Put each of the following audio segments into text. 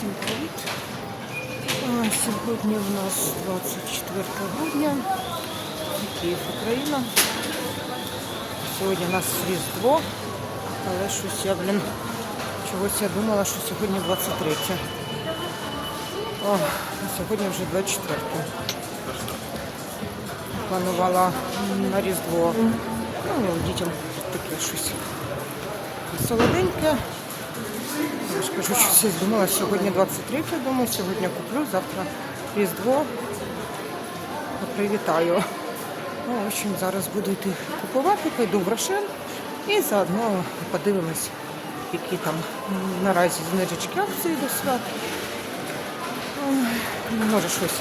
Всім привіт. Сьогодні в нас 24 грудня. Київ, Україна. Сьогодні у нас Різдво, але щось я, блін, чогось я думала, що сьогодні 23. О, а сьогодні вже 24. Планувала на Різдво. Ну, дітям таке щось солоденьке. Я ж кажу, думала, сьогодні 23, думаю, сьогодні куплю, завтра Різдво. Привітаю. Ну, в общем, зараз буду йти купувати, пойду в Рошен і заодно подивимось, які там наразі знижечки акції до свят. Може щось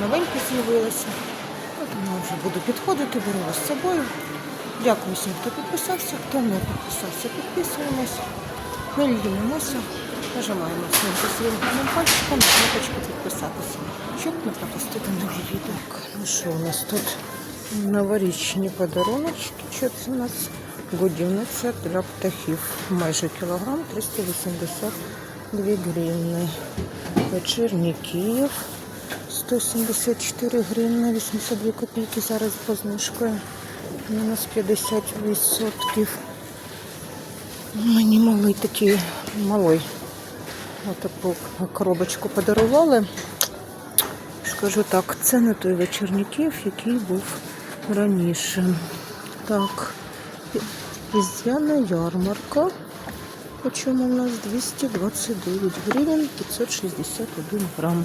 новеньке з'явилося. От я вже буду підходити, беру вас з собою. Дякую всім, хто підписався, хто не підписався, підписуємось. Не нажимаємо снизу своїм гарним пальчиком на кнопочку підписатися, щоб не пропустити нові відео. Ну що у нас тут новорічні подаруночки? Що це у нас? Годівниця для птахів. Майже кілограм 382 гривни. Вечірній Київ 174 гривни, 82 копійки зараз по знижкою. Мінус 50%. Мені малий такий малий. Отаку коробочку подарували. Скажу так, це не той вечірній Київ, який був раніше. Так, різдвяна ярмарка. Почому у нас 229 гривень 561 грам.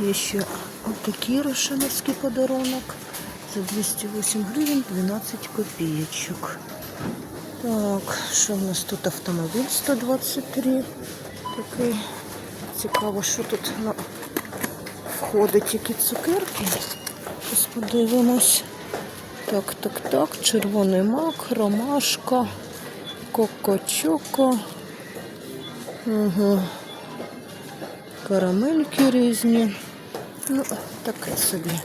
Є ще отакий рошановський подарунок за 208 гривень 12 копійочок. Так, що в нас тут автомобіль 123. Такий цікаво, що тут на... входить, які цукерки. Зараз подивимось. Так, так, так. Червоний мак, ромашка, коко-чоко. Угу. Карамельки різні. Ну, таке собі.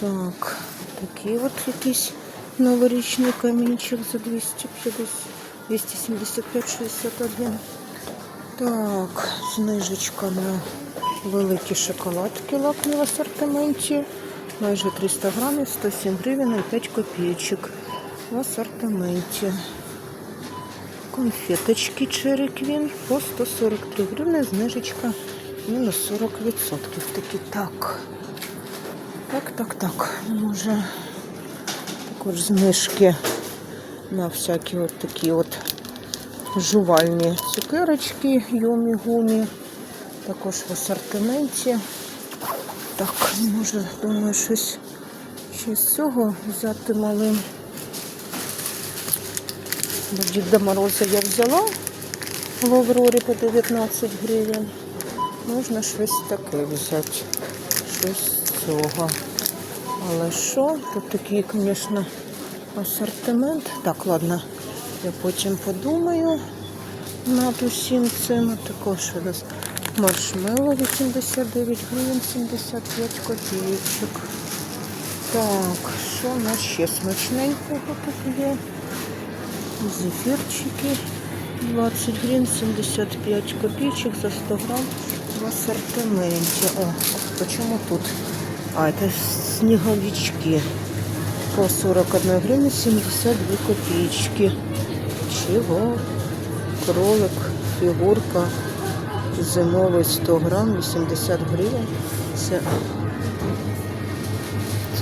Так, такий от якийсь новорічний камінчик за 250, 275,61. Так, знижечка на великі шоколадки лакні в асортименті. Майже 300 грамів, 107 гривень і 5 копійочок в асортименті. Конфеточки Queen по 143 гривни, знижечка мінус 40%. Такі так. Так, так, так. Може також знижки на всякі от такі от жувальні цукерочки, йомі гумі. Також в асортименті. Так, може, думаю, щось ще з цього взяти малим. Бо Діда Мороза я взяла в Аврорі по 19 гривень. Можна щось таке взяти. Щось цього. Але що? Тут такий, звісно, асортимент. Так, ладно, я потім подумаю над усім цим. Також у нас маршмеллоу 89 гривень 75 копійочок. Так, що у нас ще смачненького тут є? Зефірчики 20 гривень 75 копійочок за 100 грам в ассортименте. О, почему тут? А, это снеговички. По 41 гривне 72 копеечки. Чего? Кролик, фігурка. Зимовий 100 грам, 80 гривень. Це,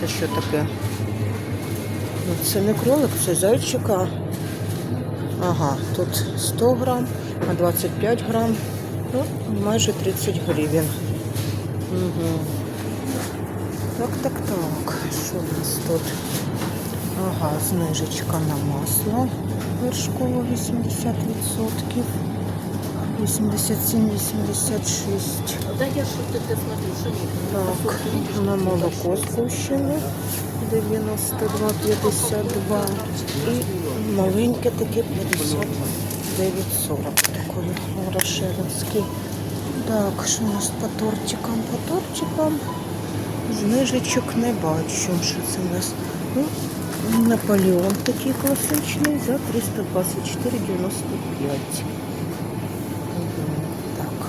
це що таке? Ну, це не кролик, це зайчика. Ага, тут 100 грам, а 25 грам. Ну, майже 30 гривень. Угу. Так, так, так. Що у нас тут? Ага, знижечка на масло вершкове 80%. 87-86. Да я что-то смотрю, что нет. Так, на молоко спущене 92,52 і маленьке таке 59,40. Такий Рошеновський. Так, що у нас по тортикам? По тортикам знижечок не бачу. Що це у нас? Ну, Наполеон такий класичний за 324,95. Так.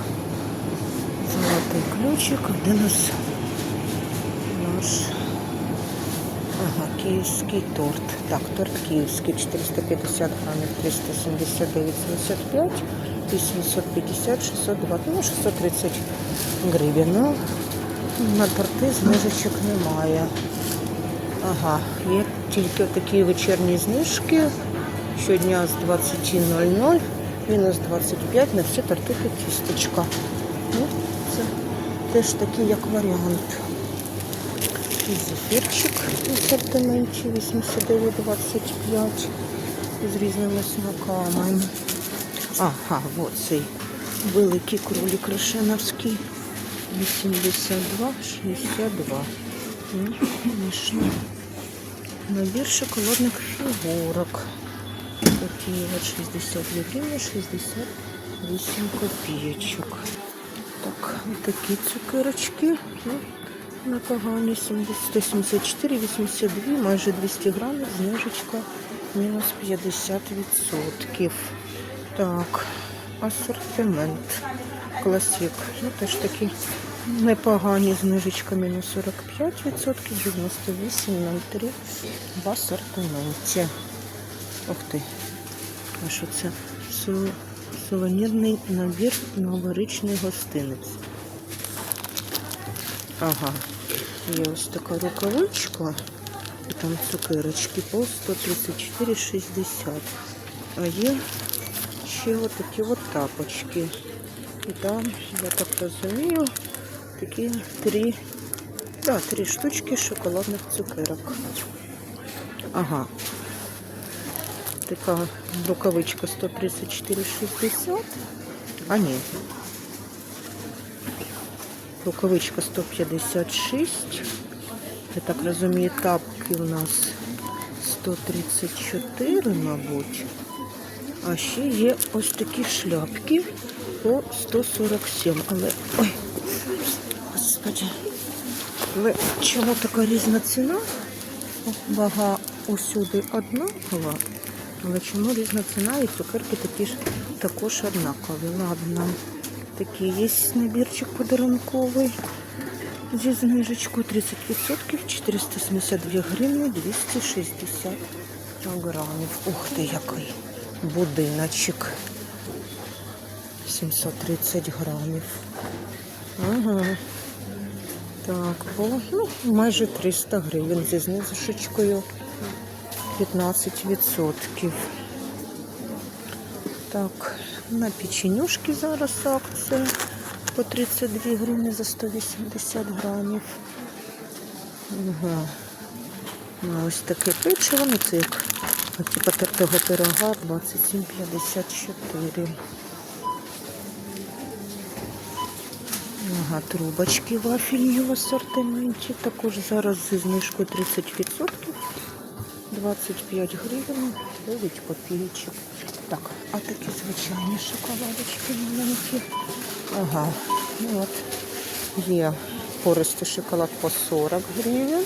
Золотий ключик. Де нас наш ага, київський торт. Так, торт київський 450 грамів 379,75, 850, 620, ну 630 гривень. На торти знижечок немає. Ага, є тільки такі вечірні знижки. Щодня з 20.00, мінус 25 на всі торти та тістечка. Ну, це теж такий як варіант. І зефірчик в асортименті 89,25 з різними смаками. Ага, вот цей великий кролик Решеновський. 82, 62. Ну, конечно. Набір шоколадних фігурок. Такі от 62 гривні, 68 копійочок. Так, такі цукерочки. Непогані, 70, 174, 82, майже 200 грамів, знижечка мінус 50%. Так, асортимент. Класік. Ну, теж такі непогані знижечка мінус 45%, 98,03 в асортименті. Ух ти. А що це? Су- Сувенірний набір новорічний гостинець. Ага. Є ось така рукавичка. І там цукерочки по 134,60. А є ще отакі от тапочки. І там, я так розумію, такі три, да, три штучки шоколадних цукерок. Ага. Така рукавичка 134,60. А ні. Рукавичка 156. Я так розумію, тапки у нас 134, мабуть. А ще є ось такі шляпки по 147. Але. Ой, господи. Але чому така різна ціна? Вага усюди однакова. Але чому різна ціна і цукерки такі ж також однакові? Ладно. Такий є набірчик подарунковий. Зі знижечкою 30%, 472 гривні, 260 грамів. Ух ти, який будиночок. 730 грамів. Ага. Так, по, ну, майже 300 гривень зі знижечкою 15%. Так, на печенюшки зараз акція по 32 гривні за 180 грамів. Ага. Ну, ось таке печиво, ну це як типа пирога 27,54. Ага, трубочки вафельні в асортименті. Також зараз зі знижкою 30%. 25 гривень, 9 копійочок. Так, а такі звичайні шоколадочки маленькі. Ага, ну от є пористий шоколад по 40 гривень.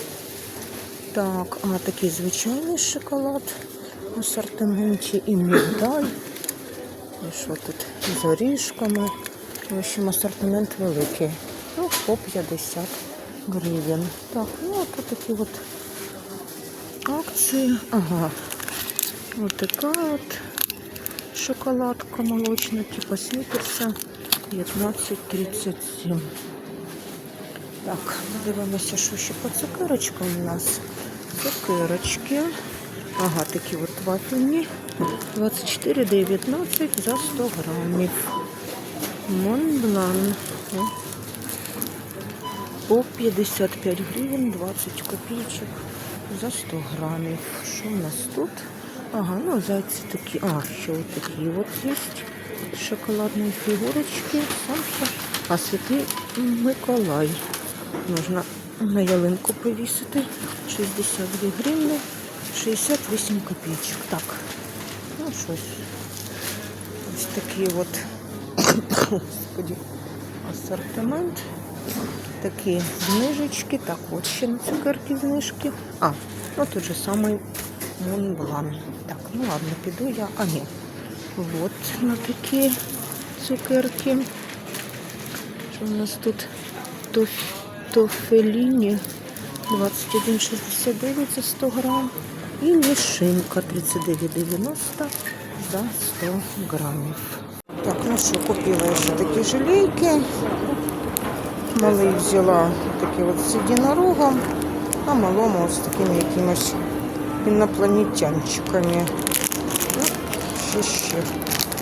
Так, а такий звичайний шоколад в асортименті і мігдаль. І що тут з орішками. В общем, асортимент великий. Ну, по 50 гривень. Так, ну от такі от акції. Ага. Ось така от шоколадка молочна, типу снікерса 15,37. Так, дивимося, що ще по цукерочкам у нас. Цукерочки. Ага, такі от вафельні. 24,19 за 100 грамів. Монблан. По 55 гривень 20 копійочок за 100 грамів. Що у нас тут? Ага, ну зайці такі. А, ще от такі от є. Шоколадні фігурочки. А святий Миколай. Можна на ялинку повісити. 62 гривні, 68 копійочок. Так. Ну щось. Ось такі от асортимент. Такі знижечки. Так, от ще на цукерки знижки. А, Ну, тут же самий Монблан. Так, ну ладно, піду я. А ні. Вот на такі цукерки. Що у нас тут Тоф... тофеліні 21,69 за 100 грам. І лишинка 39,90 за 100 грамів. Так, ну що, купила я ще такі желейки. Малий взяла такі от з єдинорогом, а малому ось такими якимось інопланетянчиками. Ну, ще ще.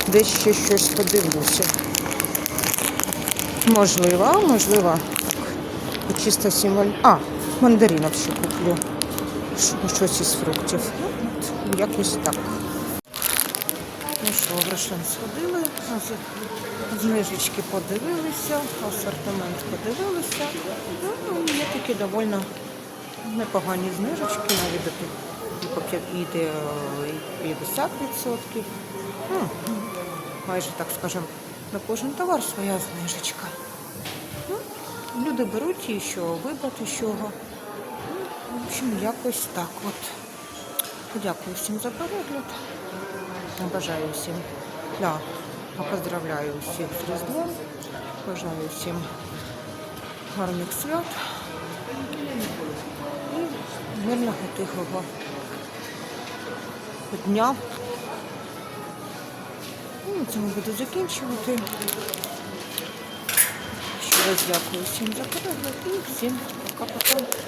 Десь ще щось подивлюся. Можливо, можливо. Так, чисто символ. А, мандаринок ще куплю. Щось із фруктів. Ну, от, якось так. Що, сходили, знижечки подивилися, асортимент подивилися. Ну, є такі доволі непогані знижечки, навіть і йде е, 50%. Ну, майже так скажемо, на кожен товар своя знижечка. Ну, люди беруть і що вибрати з чого. Ну, в общем, якось так от. Дякую всім за перегляд. Бажаю всім, да, поздравляю всіх з Різдвом. Бажаю всім гарних свят і мирного тихого дня. Ну, на цьому буду закінчувати. Ще раз дякую всім за перегляд і всім пока-пока.